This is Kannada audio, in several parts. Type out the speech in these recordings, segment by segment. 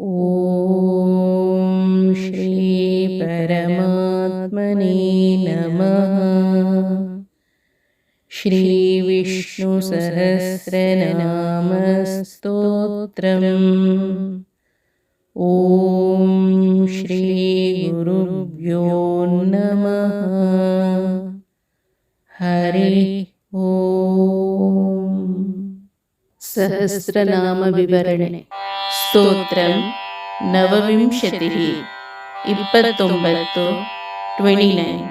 ॐ श्रीपरमात्मने नमः। श्रीविष्णुसहस्रनामस्तोत्रम् ॐ श्रीगुरुभ्यो नमः। हरि ॐ सहस्रनामविवरणे ಸ್ತೋತ್ರಂ ನವವಿಂಶತಿः ಇಪ್ಪತ್ತೊಂಬತ್ತು ಟ್ವೆಂಟಿ ನೈನ್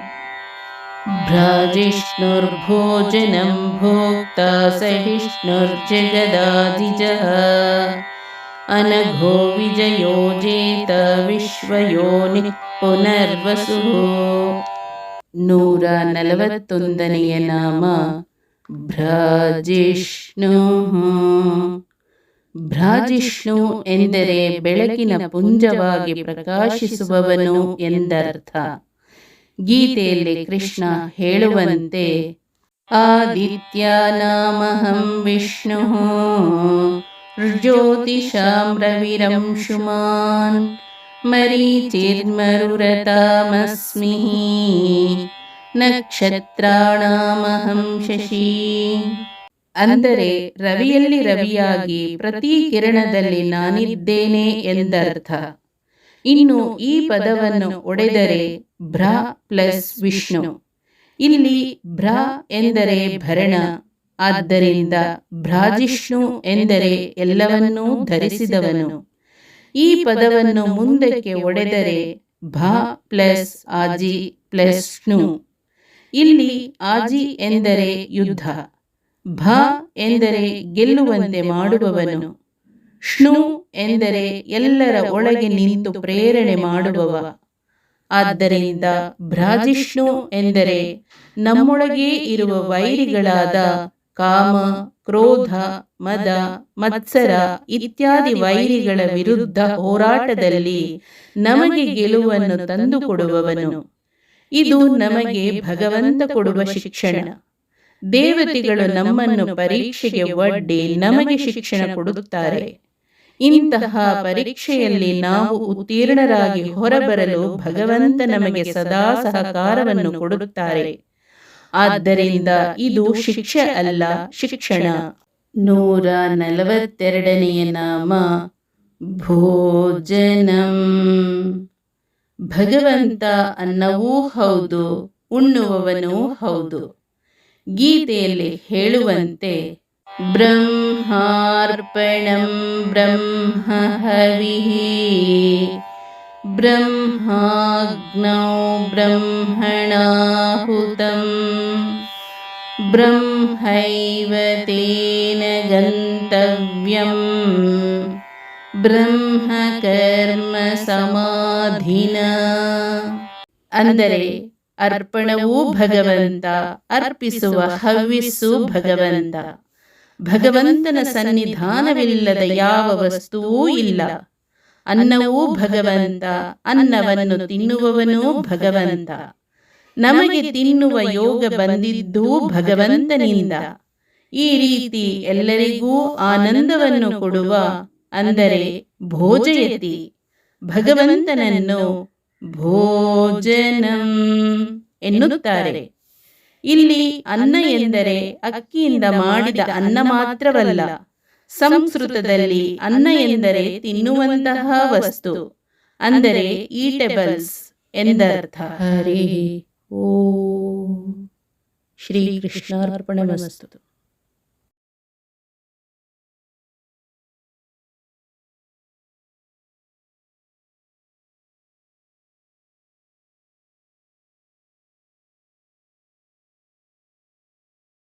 ಭ್ರಾಜಿಷ್ಣುರ್ಭೋಜನಂ ಭೋಕ್ತಾ ಸಹಿಷ್ಣುರ್ಜಗದಾದಿಜಃ ಅನಘೋ ವಿಜಯೋಜೇತ ವಿಶ್ವಯೋನಿ ಪುನರ್ವಸು ನೂರ ನಲವತ್ತೊಂದನೆಯ ನಾಮ ಭ್ರಾಜಿಷ್ಣು ಭ್ರಾಜಿಷ್ಣು ಎಂದರೆ ಬೆಳಕಿನ ಪುಂಜವಾಗಿ ಪ್ರಕಾಶಿಸುವವನು ಎಂದರ್ಥ. ಗೀತೆಯಲ್ಲಿ ಕೃಷ್ಣ ಹೇಳುವಂತೆ, ಆದಿತ್ಯಾನಾಮಹಂ ವಿಷ್ಣು ಜ್ಯೋತಿಷಾಮ್ರವಿರಂಶುಮಾನ್ ಮರೀಚಿರ್ಮರುರತಾಮಸ್ಮಿ ನಕ್ಷತ್ರಾಣಾಮಹಂ ಶಶಿ. ಅಂದರೆ ರವಿಯಲ್ಲಿ ರವಿಯಾಗಿ ಪ್ರತಿ ಕಿರಣದಲ್ಲಿ ನಾನಿದ್ದೇನೆ ಎಂದರ್ಥ. ಇನ್ನು ಈ ಪದವನ್ನು ಒಡೆದರೆ ಭ್ರ ಪ್ಲಸ್ ವಿಷ್ಣು. ಇಲ್ಲಿ ಭ್ರ ಎಂದರೆ ಭರಣ, ಆದ್ದರಿಂದ ಭ್ರಾಜಿಷ್ಣು ಎಂದರೆ ಎಲ್ಲವನ್ನೂ ಧರಿಸಿದವನು. ಈ ಪದವನ್ನು ಮುಂದಕ್ಕೆ ಒಡೆದರೆ ಭ ಪ್ಲಸ್ ಆಜಿ ಪ್ಲಸ್ ಇಲ್ಲಿ ಆಜಿ ಎಂದರೆ ಯುದ್ಧ. ಭ ಎಂದರೆ ಗೆಲ್ಲುವಂತೆ ಮಾಡುವವನು. ಷ್ಣು ಎಂದರೆ ಎಲ್ಲರ ಒಳಗೆ ನಿಂತು ಪ್ರೇರಣೆ ಮಾಡುವವ. ಆದ್ದರಿಂದ ಭ್ರಾಜಿಷ್ಣು ಎಂದರೆ ನಮ್ಮೊಳಗೇ ಇರುವ ವೈರಿಗಳಾದ ಕಾಮ, ಕ್ರೋಧ, ಮದ, ಮತ್ಸರ ಇತ್ಯಾದಿ ವೈರಿಗಳ ವಿರುದ್ಧ ಹೋರಾಟದಲ್ಲಿ ನಮಗೆ ಗೆಲುವನ್ನು ತಂದುಕೊಡುವವನು. ಇದು ನಮಗೆ ಭಗವಂತ ಕೊಡುವ ಶಿಕ್ಷಣ. ದೇವತೆಗಳು ನಮ್ಮನ್ನು ಪರೀಕ್ಷೆಗೆ ಒಡ್ಡಿ ನಮಗೆ ಶಿಕ್ಷಣ ಕೊಡುತ್ತಾರೆ. ಇಂತಹ ಪರೀಕ್ಷೆಯಲ್ಲಿ ನಾವು ಉತ್ತೀರ್ಣರಾಗಿ ಹೊರಬರಲು ಭಗವಂತ ನಮಗೆ ಸದಾ ಸಹಕಾರವನ್ನು ಕೊಡುತ್ತಾರೆ. ಆದ್ದರಿಂದ ಇದು ಶಿಕ್ಷೆ ಅಲ್ಲ ಶಿಕ್ಷಣ. ನೂರ ನಲವತ್ತೆರಡನೆಯ ನಾಮ ಭೋಜನಂ. ಭಗವಂತ ಅನ್ನವೂ ಹೌದು ಉಣ್ಣುವವನೂ ಹೌದು. ಗೀತೆಯಲ್ಲಿ ಹೇಳುವಂತೆ ಬ್ರಹ್ಮಾರ್ಪಣಂ ಬ್ರಹ್ಮ ಹವಿಃ ಬ್ರಹ್ಮಾಗ್ನೌ ಬ್ರಹ್ಮಣಾಹುತಂ. ಬ್ರಹ್ಮೈವ ತೇನ ಗಂತವ್ಯಂ. ಬ್ರಹ್ಮಕರ್ಮ ಸಮಾಧಿನ. ಅಂದರೆ ಅರ್ಪಣವೂ ಭಗವಂತ, ಅರ್ಪಿಸುವ ಹವಿಸು ಭಗವಂತ. ಭಗವಂತನ ಸನ್ನಿಧಾನವಿಲ್ಲದ ಯಾವ ವಸ್ತುವೂ ಇಲ್ಲ. ಅನ್ನವೂ ಭಗವಂತ, ಅನ್ನವನ್ನು ತಿನ್ನುವವನೂ ಭಗವಂತ. ನಮಗೆ ತಿನ್ನುವ ಯೋಗ ಬಂದಿದ್ದೂ ಭಗವಂತನಿಂದ. ಈ ರೀತಿ ಎಲ್ಲರಿಗೂ ಆನಂದವನ್ನು ಕೊಡುವ, ಅಂದರೆ ಭೋಜಯತಿ. ಭಗವಂತನನ್ನು ಭೋಜನಂ ಎನ್ನುತ್ತಾರೆ. ಇಲ್ಲಿ ಅನ್ನ ಎಂದರೆ ಅಕ್ಕಿಯಿಂದ ಮಾಡಿದ ಅನ್ನ ಮಾತ್ರವಲ್ಲ, ಸಂಸ್ಕೃತದಲ್ಲಿ ಅನ್ನ ಎಂದರೆ ತಿನ್ನುವಂತಹ ವಸ್ತು, ಅಂದರೆ ಈಟೆಬಲ್ಸ್ ಎಂದರ್ಥ. ಹರಿ ಓ. ಶ್ರೀಕೃಷ್ಣಾರ್ಪಣಮಸ್ತು.